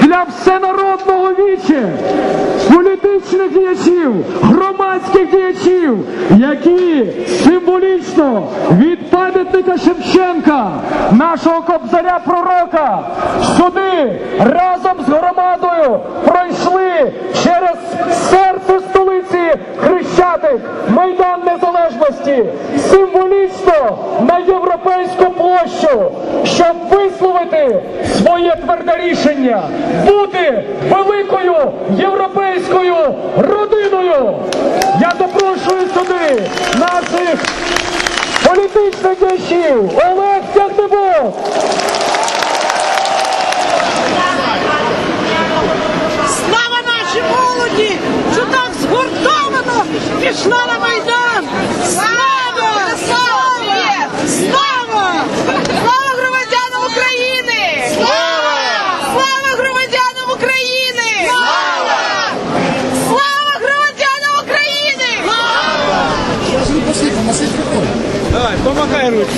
для всенародного віче, політичних діячів, громадських діячів, які символічно від пам'ятника Шевченка, нашого кобзаря пророка, сюди разом з громадою пройшли через серце столиці Хрещатик, Майдан Незалежності, символічно на європейську площу, щоб висловити своє тверде рішення бути великою європейською родиною. Я запрошую сюди наших політичних діячів Олег Тягнебок,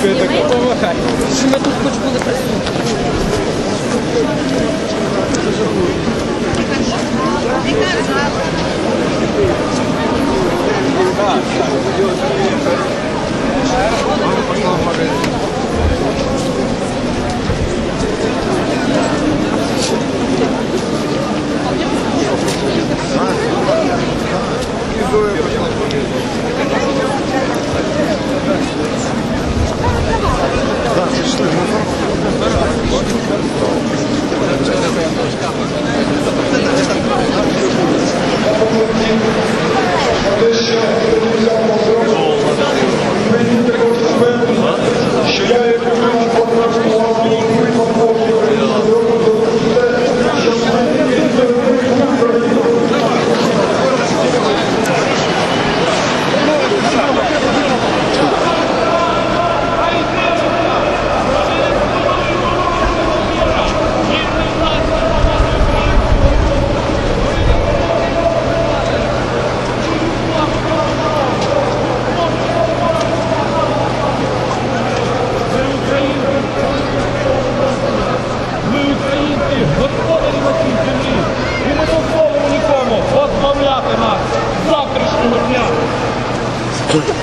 помахай ручкою таку, помахай. play.